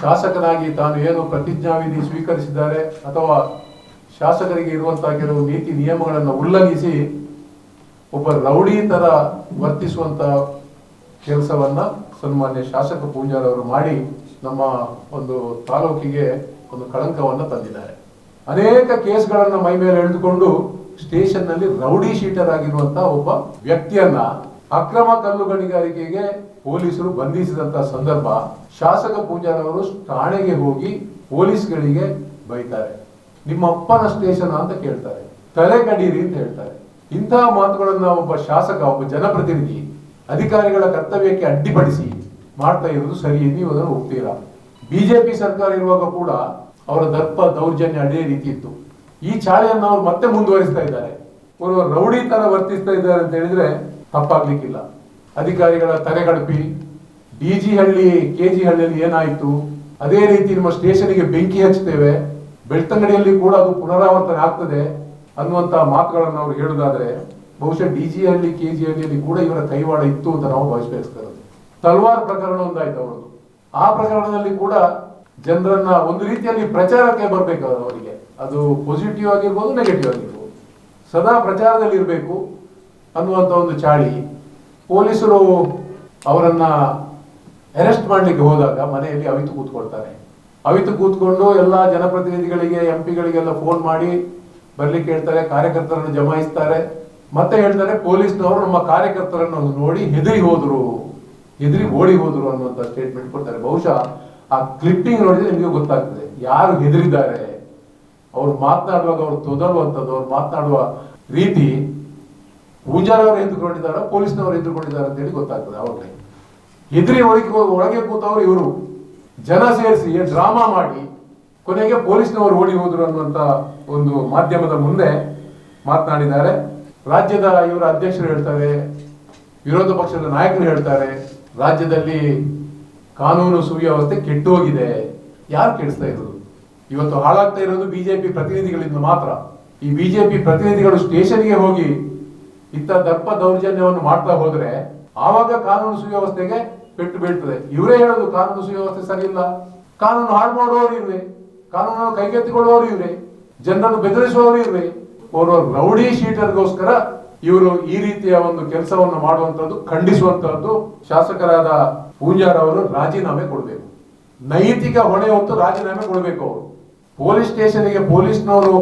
ಶಾಸಕನಾಗಿ ತಾನು ಏನು ಪ್ರತಿಜ್ಞಾವಿಧಿ ಸ್ವೀಕರಿಸಿದ್ದಾರೆ ಅಥವಾ ಶಾಸಕರಿಗೆ ಇರುವಂತಹ ಕೆಲವು ನೀತಿ ನಿಯಮಗಳನ್ನು ಉಲ್ಲಂಘಿಸಿ ಒಬ್ಬ ರೌಡಿ ತರ ವರ್ತಿಸುವಂತಹ ಕೆಲಸವನ್ನ ಸನ್ಮಾನ್ಯ ಶಾಸಕ ಪೂಜಾರವರು ಮಾಡಿ ನಮ್ಮ ಒಂದು ತಾಲೂಕಿಗೆ ಒಂದು ಕಳಂಕವನ್ನು ತಂದಿದ್ದಾರೆ. ಅನೇಕ ಕೇಸ್ಗಳನ್ನ ಮೈ ಮೇಲೆ ಎಳೆದುಕೊಂಡು ಸ್ಟೇಷನ್ನಲ್ಲಿ ರೌಡಿ ಶೀಟರ್ ಆಗಿರುವಂತಹ ಒಬ್ಬ ವ್ಯಕ್ತಿಯನ್ನ ಅಕ್ರಮ ಕಲ್ಲು ಗಣಿಗಾರಿಕೆಗೆ ಪೊಲೀಸರು ಬಂಧಿಸಿದಂತಹ ಸಂದರ್ಭ ಶಾಸಕ ಪೂಜಾರವರು ಠಾಣೆಗೆ ಹೋಗಿ ಪೊಲೀಸ್ಗಳಿಗೆ ಬೈತಾರೆ. ನಿಮ್ಮ ಅಪ್ಪನ ಸ್ಟೇಷನ್ ಅಂತ ಕೇಳ್ತಾರೆ. ತಲೆ ಕಡೀರಿ ಅಂತ ಹೇಳ್ತಾರೆ. ಇಂತಹ ಮಾತುಗಳನ್ನ ಒಬ್ಬ ಶಾಸಕ, ಒಬ್ಬ ಜನಪ್ರತಿನಿಧಿ, ಅಧಿಕಾರಿಗಳ ಕರ್ತವ್ಯಕ್ಕೆ ಅಡ್ಡಿಪಡಿಸಿ ಮಾಡ್ತಾ ಇರೋದು ಸರಿ ನೀವು ಅದನ್ನು ಒಪ್ತೀರಾ? ಬಿಜೆಪಿ ಸರ್ಕಾರ ಇರುವಾಗ ಕೂಡ ಅವರ ದರ್ಪ, ದೌರ್ಜನ್ಯ ಅದೇ ರೀತಿ ಇತ್ತು. ಈ ಚಾಳಿಯನ್ನು ಅವರು ಮತ್ತೆ ಮುಂದುವರಿಸ್ತಾ ಇದ್ದಾರೆ. ಅವರು ರೌಡಿ ತರ ವರ್ತಿಸ್ತಾ ಇದ್ದಾರೆ ಅಂತ ಹೇಳಿದ್ರೆ ತಪ್ಪಾಗ್ಲಿಕ್ಕಿಲ್ಲ. ಅಧಿಕಾರಿಗಳ ತಲೆಗಡಪಿ D G Halli K G ಹಳ್ಳಿಯಲ್ಲಿ ಏನಾಯ್ತು? ಅದೇ ರೀತಿ ನಮ್ಮ ಸ್ಟೇಷನ್ಗೆ ಬೆಂಕಿ ಹಚ್ತೇವೆ. ಬೆಳ್ತಂಗಡಿಯಲ್ಲಿ ಕೂಡ ಅದು ಪುನರಾವರ್ತನೆ ಆಗ್ತದೆ ಅನ್ನುವಂತ ಮಾತುಗಳನ್ನು ಅವರು ಹೇಳುದಾದ್ರೆ, ಬಹುಶಃ D G Halli K G ಹಳ್ಳಿಯಲ್ಲಿ ಕೂಡ ಇವರ ಕೈವಾಡ ಇತ್ತು ಅಂತ ನಾವು ಭಾವಿಸಬೇಕಾಗ್ತದೆ ತಲ್ವಾರ್ ಪ್ರಕರಣ ಒಂದಾಯ್ತು ಅವರದ್ದು. ಆ ಪ್ರಕರಣದಲ್ಲಿ ಕೂಡ ಜನರನ್ನ ಒಂದು ರೀತಿಯಲ್ಲಿ ಪ್ರಚಾರಕ್ಕೆ ಬರಬೇಕು ಅವರಿಗೆ. ಅದು ಪಾಸಿಟಿವ್ ಆಗಿರ್ಬೋದು ನೆಗೆಟಿವ್ ಆಗಿರ್ಬೋದು. ಸದಾ ಪ್ರಚಾರದಲ್ಲಿ ಇರಬೇಕು ಅನ್ನುವಂಥ ಒಂದು ಚಾಳಿ. ಪೊಲೀಸರು ಅವರನ್ನ ಅರೆಸ್ಟ್ ಮಾಡ್ಲಿಕ್ಕೆ ಹೋದಾಗ ಮನೆಯಲ್ಲಿ ಅವಿತು ಕೂತ್ಕೊಳ್ತಾನೆ. ಅವಿತು ಕೂತ್ಕೊಂಡು ಎಲ್ಲ ಜನಪ್ರತಿನಿಧಿಗಳಿಗೆ ಎಂ ಪಿಗಳಿಗೆಲ್ಲ ಫೋನ್ ಮಾಡಿ ಬರ್ಲಿಕ್ಕೆ ಹೇಳ್ತಾರೆ, ಕಾರ್ಯಕರ್ತರನ್ನು ಜಮಾಯಿಸ್ತಾರೆ. ಮತ್ತೆ ಹೇಳ್ತಾರೆ, ಪೊಲೀಸ್ನವರು ನಮ್ಮ ಕಾರ್ಯಕರ್ತರನ್ನು ನೋಡಿ ಹೆದರಿ ಹೋದ್ರು, ಹೆದರಿ ಓಡಿ ಹೋದ್ರು ಅನ್ನುವಂತ ಸ್ಟೇಟ್ಮೆಂಟ್ ಕೊಡ್ತಾರೆ. ಬಹುಶಃ ಆ ಕ್ಲಿಪ್ಪಿಂಗ್ ನೋಡಿದ್ರೆ ನಿಮಗೆ ಗೊತ್ತಾಗ್ತದೆ. ಯಾರು ಹೆದರಿದ್ದಾರೆ? ಅವ್ರು ಮಾತನಾಡುವಾಗ ಅವ್ರು ತೊದಲುವಂಥದ್ದು ಅವ್ರು ಮಾತನಾಡುವ ರೀತಿ, ಪೂಜಾರವರು ಎದ್ದುಕೊಂಡಿದ್ದಾರ, ಪೊಲೀಸ್ನವರು ಎದ್ದುಕೊಂಡಿದ್ದಾರೆ ಅಂತ ಹೇಳಿ ಗೊತ್ತಾಗ್ತದೆ ಅವ್ರಿಗೆ ಎದುರಿ ಒಳಗೆ ಒಳಗೆ ಕೂತವರು ಇವರು. ಜನ ಸೇರಿಸಿ ಡ್ರಾಮಾ ಮಾಡಿ ಕೊನೆಗೆ ಪೊಲೀಸ್ನವರು ಓಡಿ ಹೋದ್ರು ಅನ್ನುವಂತ ಒಂದು ಮಾಧ್ಯಮದ ಮುಂದೆ ಮಾತನಾಡಿದ್ದಾರೆ. ರಾಜ್ಯದ ಇವರ ಅಧ್ಯಕ್ಷರು ಹೇಳ್ತಾರೆ, ವಿರೋಧ ಪಕ್ಷದ ನಾಯಕರು ಹೇಳ್ತಾರೆ, ರಾಜ್ಯದಲ್ಲಿ ಕಾನೂನು ಸುವ್ಯವಸ್ಥೆ ಕೆಟ್ಟು ಹೋಗಿದೆ ಯಾರು ಕೆಡಿಸ್ತಾ ಇರೋದು? ಇವತ್ತು ಹಾಳಾಗ್ತಾ ಇರೋದು ಬಿಜೆಪಿ ಪ್ರತಿನಿಧಿಗಳಿಂದ ಮಾತ್ರ. ಈ ಬಿಜೆಪಿ ಪ್ರತಿನಿಧಿಗಳು ಸ್ಟೇಷನ್ಗೆ ಹೋಗಿ ಇತ್ತ ದರ್ಪ ದೌರ್ಜನ್ಯವನ್ನು ಮಾಡ್ತಾ ಹೋದ್ರೆ ಆವಾಗ ಕಾನೂನು ಸುವ್ಯವಸ್ಥೆಗೆ ಪೆಟ್ಟು ಬೀಳ್ತದೆ. ಇವರೇ ಹೇಳೋದು ಕಾನೂನು ಸುವ್ಯವಸ್ಥೆ ಸರಿ ಇಲ್ಲ ಕಾನೂನು ಹಾಳು ಮಾಡುವವರು ಇವ್ರೆ. ಕಾನೂನನ್ನು ಕೈಗೆತ್ತಿಕೊಳ್ಳುವವರು ಇವ್ರೆ. ಜನರನ್ನು ಬೆದರಿಸುವವರು ಇವ್ರೆ. ಅವರು ರೌಡಿ ಶೀಟರ್ಗೋಸ್ಕರ ಇವರು ಈ ರೀತಿಯ ಒಂದು ಕೆಲಸವನ್ನು ಮಾಡುವಂತದ್ದು ಖಂಡಿಸುವಂತಹದ್ದು ಶಾಸಕರಾದ ಪೂಜಾರ್ ಅವರು ರಾಜೀನಾಮೆ ಕೊಡಬೇಕು. ನೈತಿಕ ಹೊಣೆ ಹೊತ್ತು ರಾಜೀನಾಮೆ ಕೊಡಬೇಕು ಅವರು. ಪೊಲೀಸ್ ಸ್ಟೇಷನ್ಗೆ ಪೊಲೀಸ್ನವರು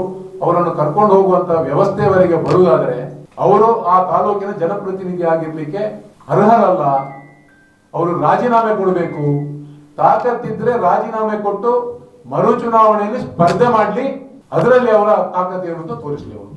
ಅವರನ್ನು ಕರ್ಕೊಂಡು ಹೋಗುವಂತ ವ್ಯವಸ್ಥೆವರೆಗೆ ಬರುವುದಾದರೆ, ಅವರು ಆ ತಾಲೂಕಿನ ಜನಪ್ರತಿನಿಧಿ ಆಗಿರ್ಲಿಕ್ಕೆ ಅರ್ಹರಲ್ಲ. ಅವರು ರಾಜೀನಾಮೆ ಕೊಡಬೇಕು. ತಾಕತ್ತಿದ್ರೆ ರಾಜೀನಾಮೆ ಕೊಟ್ಟು ಮರು ಚುನಾವಣೆಯಲ್ಲಿ ಸ್ಪರ್ಧೆ ಮಾಡಲಿ. ಅದರಲ್ಲಿ ಅವರ ತಾಕತ್ತು ಅಂತ ತೋರಿಸಲಿ ಅವರು.